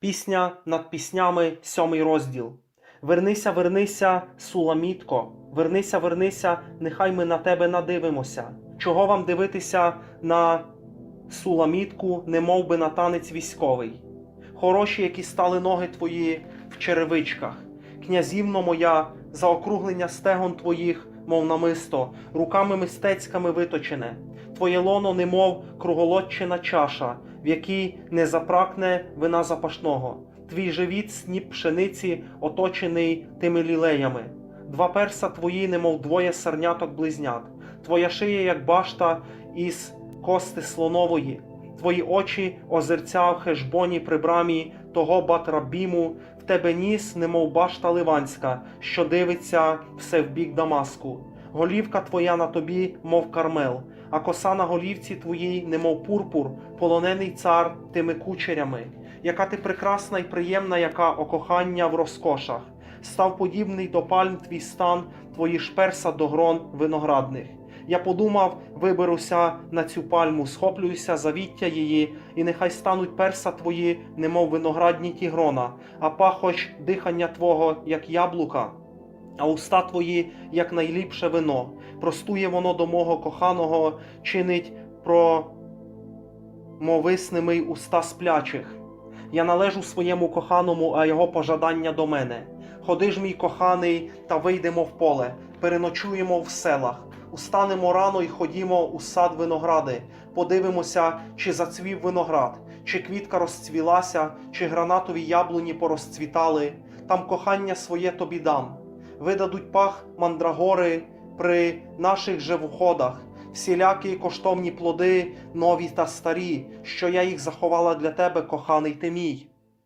Пісня над піснями, сьомий розділ. Вернися, вернися, суламітко, вернися, вернися, нехай ми на тебе надивимося. Чого вам дивитися на суламітку, не мов би на танець військовий? Хороші, які стали ноги твої в черевичках. Князівно моя, заокруглення стегон твоїх, мов намисто, руками мистецькими виточене. Твоє лоно, немов круголодчина чаша, в якій не запракне вина запашного. Твій живіт сніп пшениці, оточений тими лілеями. Два перса твої, немов двоє сарняток близнят. Твоя шия, як башта із кости слонової. Твої очі озерця в хешбоні при брамі того батрабіму, в тебе ніс, немов башта ливанська, що дивиться все в бік Дамаску. Голівка твоя на тобі, мов кармел, а коса на голівці твоїй, немов пурпур, полонений цар тими кучерями. Яка ти прекрасна і приємна, яка окохання в розкошах. Став подібний до пальм твій стан, твої ж перса до грон виноградних. Я подумав, виберуся на цю пальму, схоплююся завіття її, і нехай стануть перса твої, немов виноградні ті грона, а пахощ дихання твого, як яблука, а уста твої, як найліпше вино. Простує воно до мого коханого, чинить про мовисними уста сплячих. Я належу своєму коханому, а його пожадання до мене. Ходи ж, мій коханий, та вийдемо в поле, переночуємо в селах, устанемо рано й ходімо у сад виногради, подивимося, чи зацвів виноград, чи квітка розцвілася, чи гранатові яблуні порозцвітали. Там кохання своє тобі дам. Видадуть пах мандрагори при наших же входах, всілякі коштовні плоди, нові та старі, що я їх заховала для тебе, коханий ти мій.